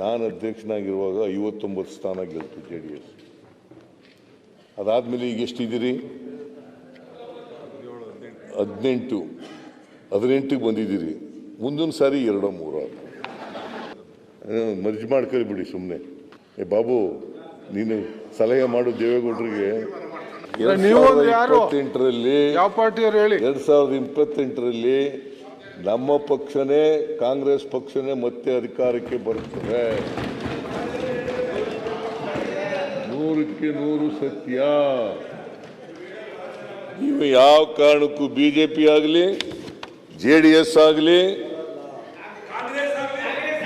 ನಾನು ಅಧ್ಯಕ್ಷನಾಗಿರುವಾಗ ಐವತ್ತೊಂಬತ್ತು ಸ್ಥಾನ ಗೆಲ್ತು ಜೆ ಡಿ ಎಸ್. ಅದಾದಮೇಲೆ ಈಗ ಎಷ್ಟಿದ್ದೀರಿ? ಹದಿನೆಂಟು. ಹದಿನೆಂಟಿಗೆ ಬಂದಿದ್ದೀರಿ. ಮುಂದಿನ ಸಾರಿ ಎರಡೋ ಮೂರೋ. ಮರ್ಜಿ ಮಾಡ್ಕೊಳ್ಬಿಡಿ ಸುಮ್ಮನೆ ಏ ಬಾಬು ನೀನು ಸಲಹೆ ಮಾಡು ದೇವೇಗೌಡರಿಗೆ. ಎರಡು ಸಾವಿರದ? ಇಪ್ಪತ್ತೆಂಟರಲ್ಲಿ ಎರಡ್ ಸಾವಿರದ ಇಪ್ಪತ್ತೆಂಟರಲ್ಲಿ ನಮ್ಮ ಪಕ್ಷನೇ, ಕಾಂಗ್ರೆಸ್ ಪಕ್ಷನೇ ಮತ್ತೆ ಅಧಿಕಾರಕ್ಕೆ ಬರುತ್ತದೆ. ನೂರಕ್ಕೆ ನೂರು ಸತ್ಯ. ನೀವು ಯಾವ ಕಾರಣಕ್ಕೂ ಬಿಜೆಪಿ ಆಗಲಿ, ಜೆ ಡಿ ಎಸ್ ಆಗಲಿ,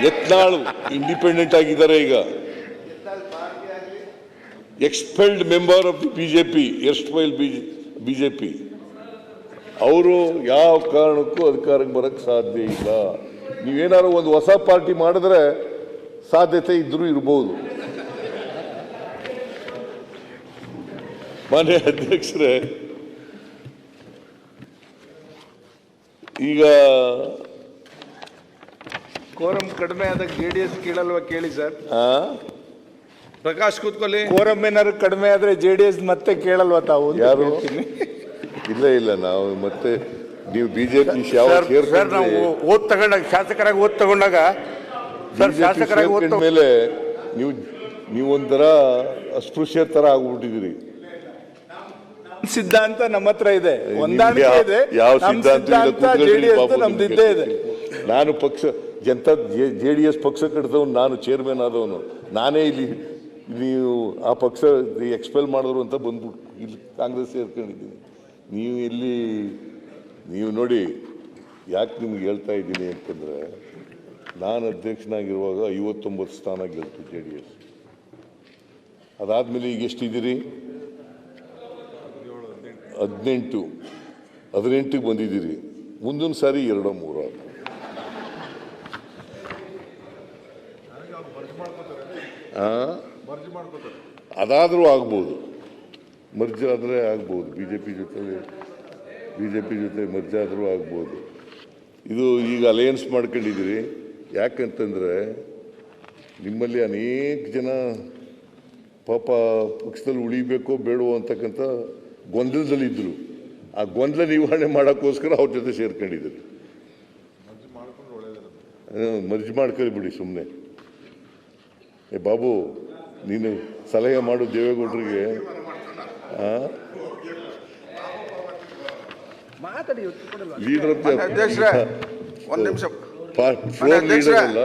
ಯತ್ನಾಳು ಇಂಡಿಪೆಂಡೆಂಟ್ ಆಗಿದ್ದಾರೆ ಈಗ. Expelled member of the BJP ಎಷ್ಟು ಬಿಜೆಪಿ ಅವರು ಯಾವ ಕಾರಣಕ್ಕೂ ಅಧಿಕಾರಕ್ಕೆ ಬರಕ್ಕೆ ಸಾಧ್ಯ ಇಲ್ಲ. ನೀವೇನಾದ್ರು ಒಂದು ಹೊಸ ಪಾರ್ಟಿ ಮಾಡಿದ್ರೆ ಸಾಧ್ಯತೆ ಇದ್ರೂ ಇರ್ಬೋದು. ಮಾನ್ಯ ಅಧ್ಯಕ್ಷರೇ ಈಗ ಕೋರಂ ಕಡಿಮೆ ಆದಾಗ ಜೆ ಡಿ ಎಸ್ ಕೇಳಲ್ವಾ ಕೇಳಿ ಸರ್? ಆ, ಪ್ರಕಾಶ್ ಕೂತ್ಕೊಳ್ಳಿ. ಕೋರಂ ಏನಾದ್ರು ಕಡಿಮೆ ಆದ್ರೆ ಜೆ ಡಿ ಎಸ್ ಮತ್ತೆ ಕೇಳಲ್ವಾ ತಾವು ಯಾರು. ಇಲ್ಲ ಇಲ್ಲ ನಾವು ಮತ್ತೆ ನೀವು ಬಿಜೆಪಿ ಸರ್ ನಾವು ಓದ್ ತಗೊಂಡಾಗ ಶಾಸಕರಾಗಿ ಓದ್ ತಗೊಂಡಾಗ ಸರ್ ಶಾಸಕರಾಗಿ ಓದ್ ಮೇಲೆ ನೀವು ನೀವೊಂಥರ ಅಸ್ಪೃಶ್ಯ ತರ ಆಗ್ಬಿಟ್ಟಿದ್ದೀರಿ. ಸಿದ್ಧಾಂತ ನಮ್ಮ ಹತ್ರ ಇದೆ. ಹೊಂದಾಣಿಕೆ ಇದೆ. ಯಾವ ಸಿದ್ಧಾಂತ ಇಲ್ಲ, ಸಿದ್ಧಾಂತ ಕೂತ್ಕೊಳ್ಳಿ ಜೆ ಡಿ ಎಸ್ ಬಾಬು, ನಮ್ದು ನಿಮ್ಗೆ ಇದ್ದೇ ಇದೆ. ನಾನು ಪಕ್ಷ ಜನತಾ ಜೆ ಡಿ ಎಸ್ ಪಕ್ಷ ಕಟ್ಟಿದವನು ನಾನು ಚೇರ್ಮನ್ ಆದವನು. ನಾನೇ ಇಲ್ಲಿ ನೀವು ಆ ಪಕ್ಷ ಎಕ್ಸ್ಪೆಲ್ ಮಾಡಿದ್ರು ಅಂತ ಬಂದ್ಬಿಟ್ಟು ಇಲ್ಲಿ ಕಾಂಗ್ರೆಸ್ ಸೇರ್ಕೊಂಡಿದ್ದೀನಿ. ನೀವು ಇಲ್ಲಿ, ನೀವು ನೋಡಿ, ಯಾಕೆ ನಿಮ್ಗೆ ಹೇಳ್ತಾ ಇದ್ದೀನಿ ಅಂತಂದರೆ, ನಾನು ಅಧ್ಯಕ್ಷನಾಗಿರುವಾಗ ಐವತ್ತೊಂಬತ್ತು ಸ್ಥಾನ ಗೆಲ್ತು ಜೆ ಡಿ ಎಸ್. ಅದಾದಮೇಲೆ ಈಗ ಎಷ್ಟಿದ್ದೀರಿ? ಹದಿನೆಂಟು. ಹದಿನೆಂಟಿಗೆ ಬಂದಿದ್ದೀರಿ. ಮುಂದಿನ ಸಾರಿ ಎರಡೋ ಮೂರೋ. ಅದಾದರೂ ಆಗ್ಬೋದು. ಮರ್ಜ್ ಆದರೆ ಆಗ್ಬೋದು. ಬಿ ಜೆ ಪಿ ಜೊತೆ ಬಿ ಜೆ ಪಿ ಜೊತೆ ಮರ್ಜ್ ಆದರೂ ಆಗ್ಬೋದು. ಇದು ಈಗ ಅಲಯನ್ಸ್ ಮಾಡ್ಕೊಂಡಿದ್ದೀರಿ. ಯಾಕಂತಂದರೆ ನಿಮ್ಮಲ್ಲಿ ಅನೇಕ ಜನ ಪಾಪ ಪಕ್ಷದಲ್ಲಿ ಉಳಿಬೇಕೋ ಬೇಡವೋ ಅಂತಕ್ಕಂಥ ಗೊಂದಲದಲ್ಲಿದ್ದರು ಆ ಗೊಂದಲ ನಿವಾರಣೆ ಮಾಡೋಕ್ಕೋಸ್ಕರ ಅವ್ರ ಜೊತೆ ಸೇರ್ಕೊಂಡಿದ್ದೀರಿ. ಮರ್ಜಿ ಮಾಡ್ಕೊಳ್ಳಿ ಬಿಡಿ ಸುಮ್ಮನೆ ಏ ಬಾಬು, ನೀನು ಸಲಹೆ ಮಾಡು ದೇವೇಗೌಡರಿಗೆ. ಲೀಡರ್ ಆಫ್ ಅಧ್ಯಕ್ಷರೇ, ಒಂದ್ ನಿಮಿಷ. ಫ್ಲೋರ್ ಲೀಡರ್ ಅಲ್ಲ.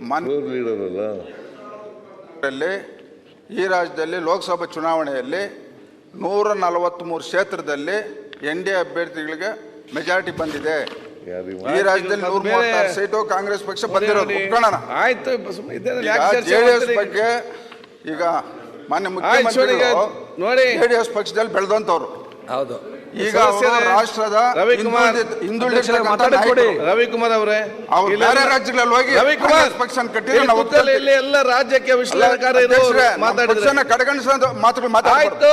ಮನ್- ಫ್ಲೋರ್ ಲೀಡರ್ ಅಲ್ಲ. ರಲ್ಲಿ ಈ ರಾಜ್ಯದಲ್ಲಿ ಲೋಕಸಭಾ ಚುನಾವಣೆಯಲ್ಲಿ ನೂರ ನಲವತ್ತ್ಮೂರು ಕ್ಷೇತ್ರದಲ್ಲಿ ಎನ್ ಡಿ ಎ ಅಭ್ಯರ್ಥಿಗಳಿಗೆ ಮೆಜಾರಿಟಿ ಬಂದಿದೆ. ಈ ರಾಜ್ಯದಲ್ಲಿ ನೂರ ಮೂವತ್ತಾರು ಸೀಟು ಕಾಂಗ್ರೆಸ್ ಪಕ್ಷ ಬಂದಿರೋದು. ಜೆಡಿಎಸ್ ಬಗ್ಗೆ ಈಗ ಮಾನ್ಯ ಮುಖ್ಯಮಂತ್ರಿ ನೋಡಿ. ಜೆಡಿಎಸ್ ಪಕ್ಷದಲ್ಲಿ ಬೆಳೆದಂತವ್ರು ಹೌದು ಈಗ ರಾಷ್ಟ್ರದ ರವಿಕುಮಾರ್ ಹಿಂದುಳಿದ-. ರವಿಕುಮಾರ್ ಅವರೇ ಅವ್ರು ಇಲ್ಲ- ಬೇರೆ ರಾಜ್ಯಗಳಲ್ಲಿ ಹೋಗಿ ರವಿಕುಮಾರ್ ಪಕ್ಷ ಪಕ್ಷನ ಕಟ್ಟಿದ್ರೆ ನಾವು ಇಲ್ಲಿ ಎಲ್ಲ ರಾಜ್ಯಕ್ಕೆ ನಮ್ಮ ಮಾತಾಡಿದ್ರೆ ಮಾತುಗಳು ಮಾತಾಡ್ಬಾರ್ದು. ಆಯ್ತು